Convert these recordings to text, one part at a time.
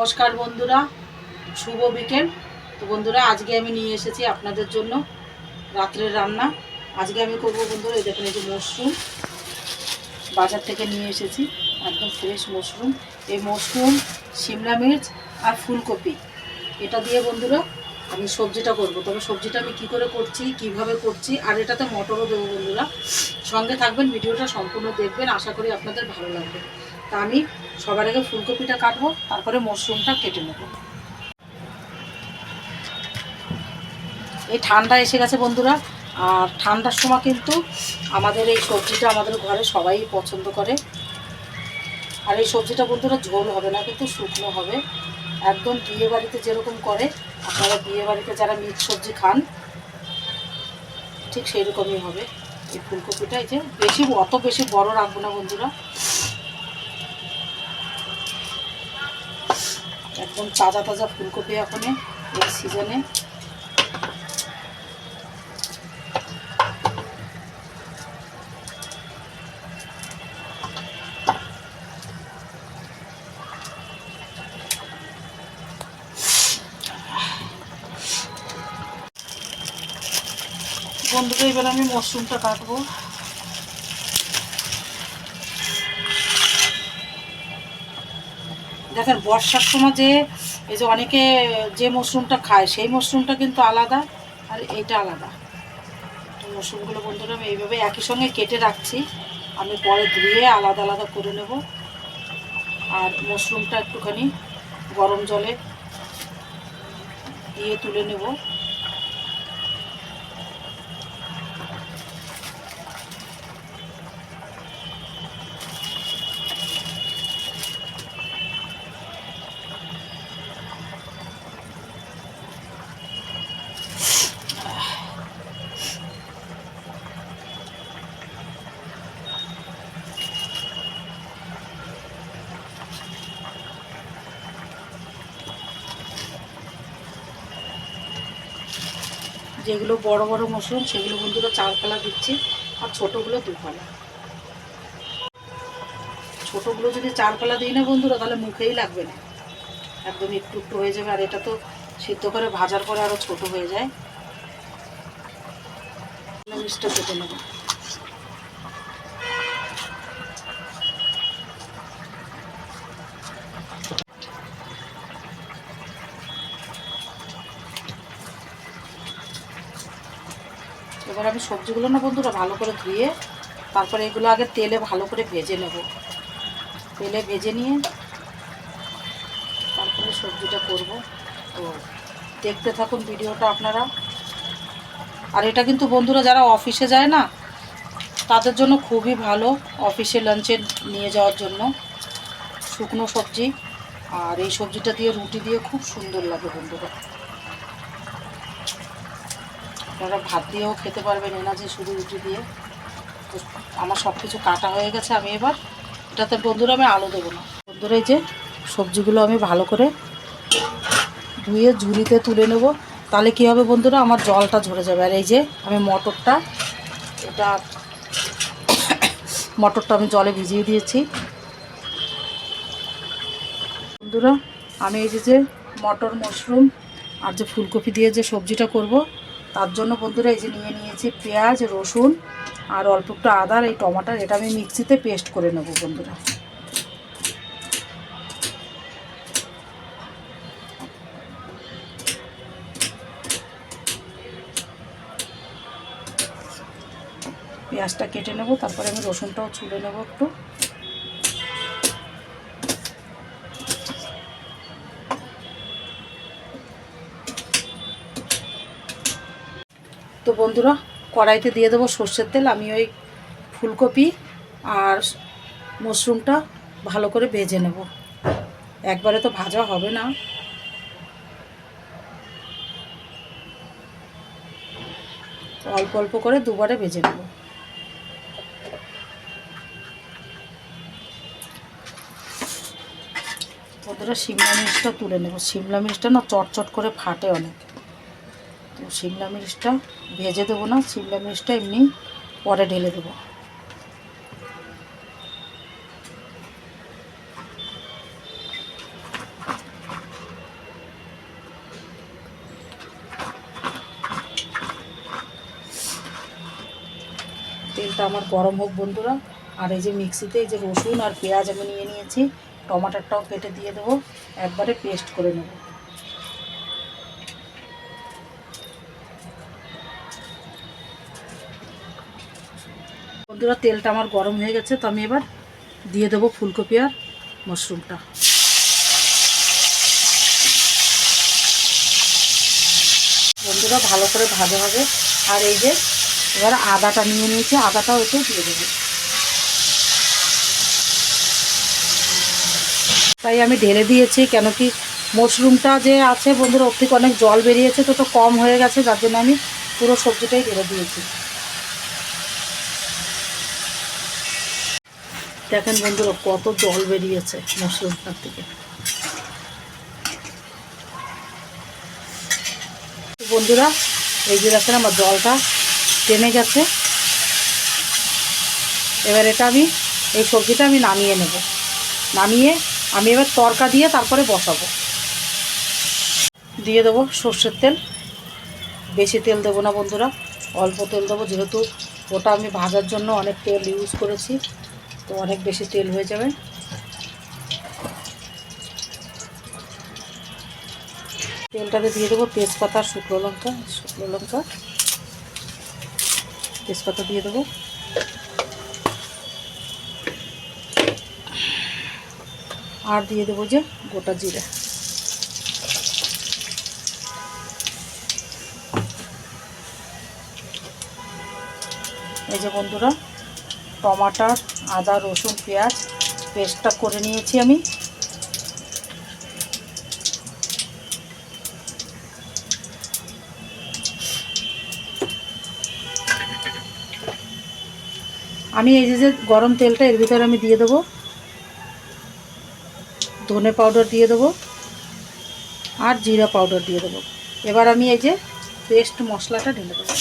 নমস্কার বন্ধুরা, শুভ বিকেল। তো বন্ধুরা, আজকে আমি নিয়ে এসেছি আপনাদের জন্য রাত্রের রান্না। আজকে আমি করব বন্ধুরা, এই দেখুন, এই যে মশরুম। বাজার থেকে নিয়ে এসেছি, একদম ফ্রেশ মশরুম। এই মশরুম, সিমলা মির্চ আর ফুলকপি। এটা দিয়ে বন্ধুরা, আমি সবজিটা করব। তবে সবজিটা আমি কি করে করছি, কীভাবে করছি, আর এটাতে মটরও দেবো বন্ধুরা। সঙ্গে থাকবেন, ভিডিওটা সম্পূর্ণ দেখবেন। আশা করি আপনাদের ভালো লাগবে। তা আমি সবার আগে ফুলকপিটা কাটবো, তারপরে মশরুমটা কেটে নেব। এই ঠান্ডা এসে গেছে বন্ধুরা, আর ঠান্ডার সময় কিন্তু আমাদের এই সবজিটা আমাদের ঘরে সবাই পছন্দ করে। আর এই সবজিটা বন্ধুরা ঝোল হবে না, কিন্তু শুকনো হবে। একদম বিয়ে বাড়িতে যেরকম করে, আপনারা বিয়ে বাড়িতে যারা মিট সবজি খান, ঠিক সেই রকমই হবে। এই ফুলকপিটা এই যে বেশি, অত বেশি বড় রাখব না বন্ধুরা। একদম তাজা তাজা ফুলকপি এখন এই সিজনে বন্ধুরা এবার আমি মশরুমটা কাটবো। দেখেন বর্ষার সময় যে, এই যে অনেকে যে মশরুমটা খায়, সেই মশরুমটা কিন্তু আলাদা আর এটা আলাদা। তো মশরুমগুলো বন্ধুরা আমি এইভাবে একই সঙ্গে কেটে রাখছি। আমি পরে ধুয়ে আলাদা আলাদা করে নেব। আর মশরুমটা একটুখানি গরম জলে দিয়ে তুলে নেব। যেগুলো বড় বড় মশরুম, সেগুলো বন্ধুরা চার পালা দিচ্ছি আর ছোটোগুলো দু পালা। ছোটোগুলো যদি চার পালা দিই না বন্ধুরা, তাহলে মুখেই লাগবে না। একদম একটু একটু হয়ে যাবে, আর এটা তো সিদ্ধ করে ভাজার পরে আরও ছোট হয়ে যায়। মিষ্টা কেটে নেব এবার আমি সবজিগুলো না বন্ধুরা ভালো করে ধুয়ে তারপরে এগুলো আগে তেলে ভালো করে ভেজে নেব। তেলে ভেজে নিয়ে তারপরে সবজিটা করব। তো দেখতে থাকুন ভিডিওটা আপনারা। আর এটা কিন্তু বন্ধুরা যারা অফিসে যায় না, তাদের জন্য খুবই ভালো অফিসে লাঞ্চে নিয়ে যাওয়ার জন্য শুকনো সবজি। আর এই সবজিটা দিয়ে রুটি দিয়ে খুব সুন্দর লাগে বন্ধুরা। আপনারা ভাত দিয়েও খেতে পারবেন এনা যে শুধু রুটি দিয়ে। তো আমার সব কিছু কাটা হয়ে গেছে আমি এবার। এটাতে বন্ধুরা আমি আলু দেবো না। বন্ধুরা এই যে সবজিগুলো আমি ভালো করে ধুয়ে ঝুড়িতে তুলে নেব। তাহলে কী হবে বন্ধুরা? আমার জলটা ঝরে যাবে। আর এই যে আমি মটরটা, এটা মটরটা আমি জলে ভিজিয়ে দিয়েছি। বন্ধুরা, আমি এই যে মটর, মাশরুম আর যে ফুলকপি দিয়ে যে সবজিটা করব তার জন্য বন্ধুরা এই যে নিয়ে নিয়েছি পেঁয়াজ, রসুন আর অল্প একটু আদা এই টমাটার, এটা আমি মিক্সিতে পেস্ট করে নেব বন্ধুরা। পেঁয়াজটা কেটে নেব, তারপরে আমি রসুনটাও ছুলে নেব একটু। তো বন্ধুরা, কড়াইতে দিয়ে দেবো সর্ষের তেল, আমি ওই ফুলকপি আর মশরুমটা ভালো করে ভেজে নেব। একবারে তো ভাজা হবে না। অল্প অল্প করে দুবারে ভেজে নেব। বন্ধুরা, শিমলা মির্চটা তুলে নেব। শিমলা মির্চটা না চটচট করে ফাটে অনেক। শিমলা মিরিচটা ভেজে দেবো না, শিমলা মিরিচটা এমনি পরে ঢেলে দেবো। তেলটা আমার গরম হোক বন্ধুরা, আর এই যে মিক্সিতে এই যে রসুন আর পেঁয়াজ আমি নিয়ে নিয়েছি, টমাটারটাও কেটে দিয়ে দেবো, একবারে পেস্ট করে নেব। বন্ধুরা তেলটা আমার গরম হয়ে গেছে, তো আমি এবার দিয়ে দেবো ফুলকপি আর মাশরুমটা। বন্ধুরা, ভালো করে ভাজা হবে। আর এই যে, এবার আদাটা নিয়ে নিয়েছি, আদাটাও একটু দিয়ে দেবো। তাই আমি ঢেলে দিয়েছি, কেন কি মশরুমটা যে আছে, বন্ধুরা, ওর থেকে অনেক জল বেরিয়েছে, তো তো কম হয়ে গেছে, যার জন্য আমি পুরো সবজিটাই ঢেলে দিয়েছি। দেখেন বন্ধুরা, কত জল বেরিয়েছে মাশরুমটার থেকে বন্ধুরা, এই যে দেখেন আমার জলটা টেনে গেছে। এবার এটা আমি, এই সবজিটা আমি নামিয়ে নেব। নামিয়ে আমি এবার তরকা দিয়ে তারপরে বসাবো। দিয়ে দেবো সর্ষের তেল। বেশি তেল দেবো না বন্ধুরা, অল্প তেল দেবো। যেহেতু ওটা আমি ভাজার জন্য অনেক তেল ইউজ করেছি। তো অনেক বেশি তেল হয়ে যাবে। তেলটাতে দিয়ে দেবো তেজপাতা, শুকনো লঙ্কা শুকনো লঙ্কা। তেজপাতা দিয়ে দেবো। আর দিয়ে দেবো যে গোটা জিরে। এই যে বন্ধুরা, টমাটার আদা, রসুন, পেঁয়াজ পেস্টটা করে নিয়েছি আমি। আমি এই যে গরম তেলটা এর ভিতরে আমি দিয়ে দেবো। ধনে পাউডার দিয়ে দেবো আর জিরা পাউডার দিয়ে দেবো। এবার আমি এই যে পেস্ট মশলাটা ঢেলে দেবো।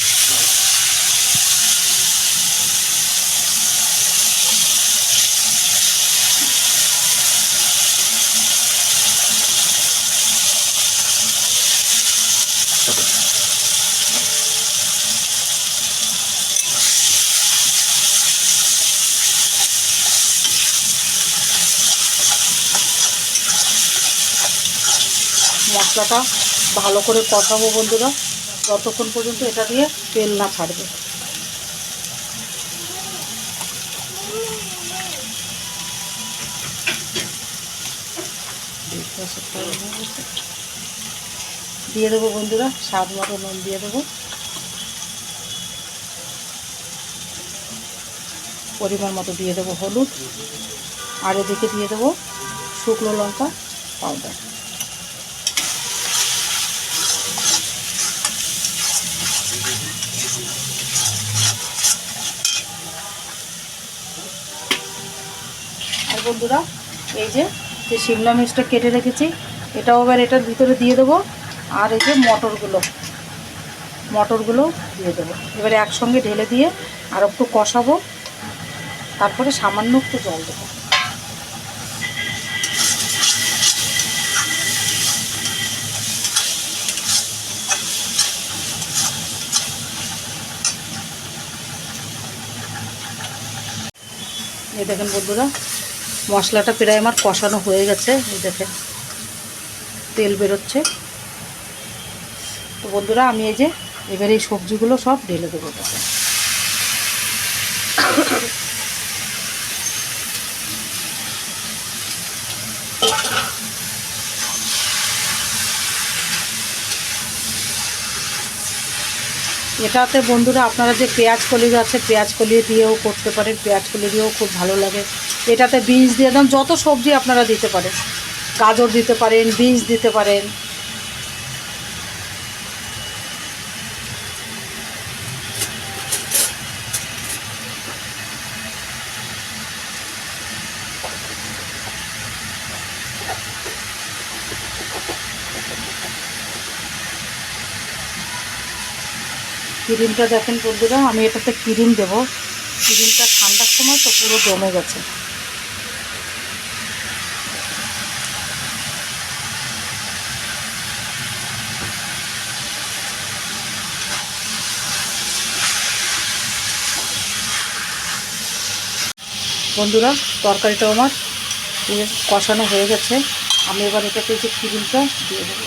মশলাটা ভালো করে কষাবো বন্ধুরা। যতক্ষণ পর্যন্ত এটা দিয়ে তেল না ছাড়বে। দিয়ে দেবো বন্ধুরা, স্বাদ মতো নুন দিয়ে দেবো। পরিমাণ মতো দিয়ে দেবো হলুদ। আর এদিকে দিয়ে দেবো শুকনো লঙ্কা পাউডার। বন্ধুরা, এই যে যে শিমলা মির্চটা কেটে রেখেছি, এটাও এবার এটার ভিতরে দিয়ে দেবো। আর এই যে মটরগুলো মটরগুলো দিয়ে দেবো। এবারে একসঙ্গে ঢেলে দিয়ে আর একটু কষাবো। তারপরে সামান্য একটু জল দেবো। দেখেন বন্ধুরা মশলাটা প্রায় আমার কষানো হয়ে গেছে দেখেন। তেল বেরোচ্ছে। তো বন্ধুরা, আমি এই যে এবারে এই সবজিগুলো সব ঢেলে দেবো তাতে এটাতে বন্ধুরা, আপনারা যে পেঁয়াজ কলি আছে, পেঁয়াজ কলি দিয়েও করতে পারেন। পেঁয়াজ কলি দিয়েও খুব ভালো লাগে। এটাতে বিনস দিয়ে দেন, যত সবজি আপনারা দিতে পারেন। গাজর দিতে পারেন বিনস দিতে পারেন। ক্রিমটা দেখেন বন্ধুরা, আমি এটাতে ক্রিম দেবো। ক্রিমটা ঠান্ডার সময় তো পুরো জমে গেছে। বন্ধুরা তরকারিটাও আমার কষানো হয়ে গেছে আমি এবার এটাতে যে ক্রিমটা দিয়ে দেবো।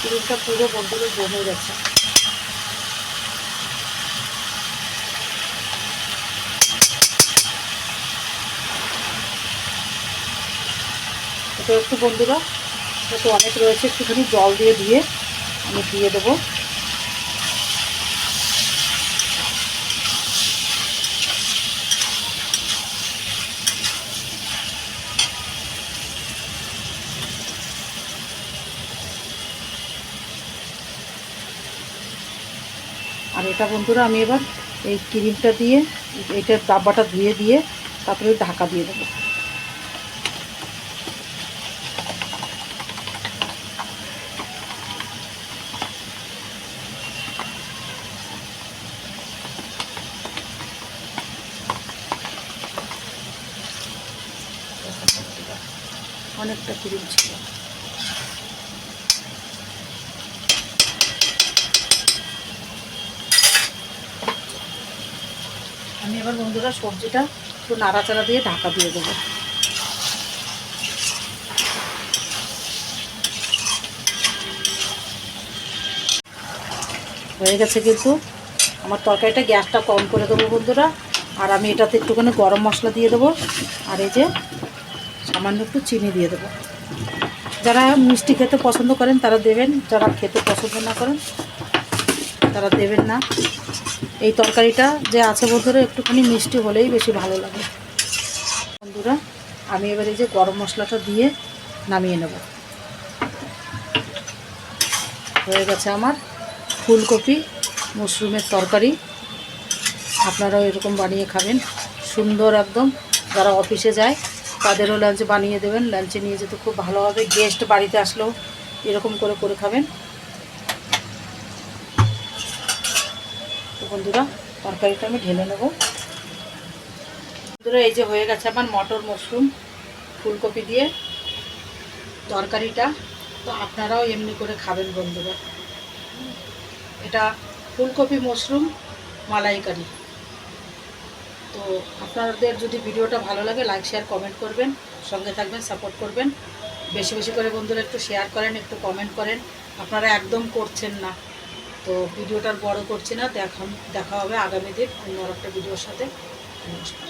ক্রিমটা পুরো বন্ধুরা জমে গেছে এটা একটু বন্ধুরা। একটু অনেক রয়েছে, একটুখানি জল দিয়ে দিয়ে আমি দিয়ে দেবো। আর এটা বন্ধুরা আমি এবার এই ক্রিমটা দিয়ে এইটার ডাব্বাটা ধুয়ে দিয়ে তারপরে ঢাকা দিয়ে দেবো। ক্রিম ছিল। আমি এবার বন্ধুরা সবজিটা একটু নাড়াচাড়া দিয়ে ঢাকা দিয়ে দেবো। হয়ে গেছে কিন্তু আমার তরকারিটা গ্যাসটা কম করে দেবো বন্ধুরা। আর আমি এটাতে একটুখানি গরম মশলা দিয়ে দেবো। আর এই যে সামান্য একটু চিনি দিয়ে দেবো। যারা মিষ্টি খেতে পছন্দ করেন, তারা দেবেন। যারা খেতে পছন্দ না করেন, তারা দেবেন না। এই তরকারিটা যে আছে বন্ধুরা, একটুখানি মিষ্টি হলেই বেশি ভালো লাগে। বন্ধুরা, আমি এবার এই যে গরম মশলাটা দিয়ে নামিয়ে নেব। হয়ে গেছে আমার ফুলকপি মশরুমের তরকারি। আপনারাও এরকম বানিয়ে খাবেন। সুন্দর একদম। যারা অফিসে যায় তাদেরও লাঞ্চ বানিয়ে দেবেন। লাঞ্চে নিয়ে যেতে খুব ভালো হবে। গেস্ট বাড়িতে আসলেও এরকম করে করে খাবেন। তো বন্ধুরা, তরকারিটা আমি ঢেলে নেব। বন্ধুরা, এই যে হয়ে গেছে আমার মটর মশরুম, ফুলকপি দিয়ে তরকারিটা। তো আপনারাও এমনি করে খাবেন বন্ধুরা। এটা ফুলকপি মশরুম, মালাইকারি। তো আপনাদের যদি ভিডিওটা ভালো লাগে লাইক শেয়ার কমেন্ট করবেন, সঙ্গে থাকবেন সাপোর্ট করবেন। বেশি বেশি করে বন্ধুরা একটু শেয়ার করেন, একটু কমেন্ট করেন। আপনারা একদম করছেন না। তো ভিডিওটার বড় করছি না দেখা দেখা হবে আগামী দিন অন্য একটা ভিডিওর সাথে। নমস্কার।